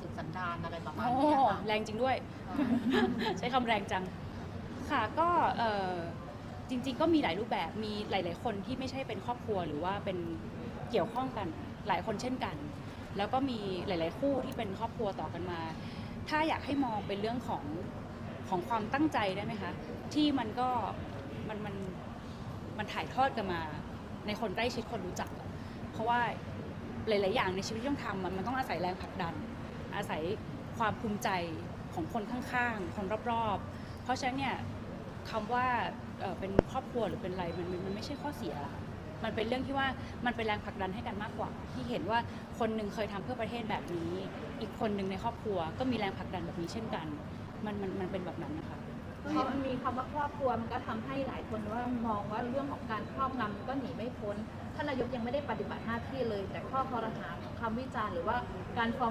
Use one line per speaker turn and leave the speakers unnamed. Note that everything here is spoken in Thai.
สืบสันดานอะไรประมาณ
โอ้
นี้ค่ะ
แรงจริงด้วย ใช้คำแรงจัง ค่ะก็เอ่อจริง ๆ ก็มีหลายรูปแบบมีหลาย ๆ คนที่ไม่ใช่เป็นครอบครัวหรือว่าเป็นเกี่ยวข้องกันหลายคนเช่นกัน แล้วก็มีหลาย ๆ คู่ที่เป็นครอบครัวต่อกันมา ถ้าอยากให้มองเป็นเรื่องของของความตั้งใจได้ไหมคะ ที่มันก็มันมันมันถ่ายทอดกันมา ในคนใกล้ชิดคนรู้จักอะเพราะว่าหลาย ๆ อย่างในชีวิตที่ต้องทำมันมันต้องอาศัยแรงผลักดัน อาศัยความภูมิใจของคนข้างๆ คนรอบๆ เพราะฉะนั้นเนี่ยคำว่าเป็นครอบครัวหรือเป็นอะไรมันมันไม่ใช่ข้อเสีย มันเป็นเรื่องที่ว่ามันเป็นแรงผลักดันให้กันมากกว่า ที่เห็นว่าคนหนึ่งเคยทำเพื่อประเทศแบบนี้ อีกคนหนึ่งในครอบครัว ก็มีแรงผลักดันแบบนี้เช่นกัน มันมันมันเป็นแบบนั้นนะคะ
พอมันมีคำว่าครอบครัวมันก็ทำให้หลายคนว่ามองว่าเรื่องของการครอบงำก็หนีไม่พ้นท่านนายกยังไม่ได้ปฏิบัติหน้าที่เลย แต่ข้อคอรหาคำวิจารณ์หรือว่าการฟ้อง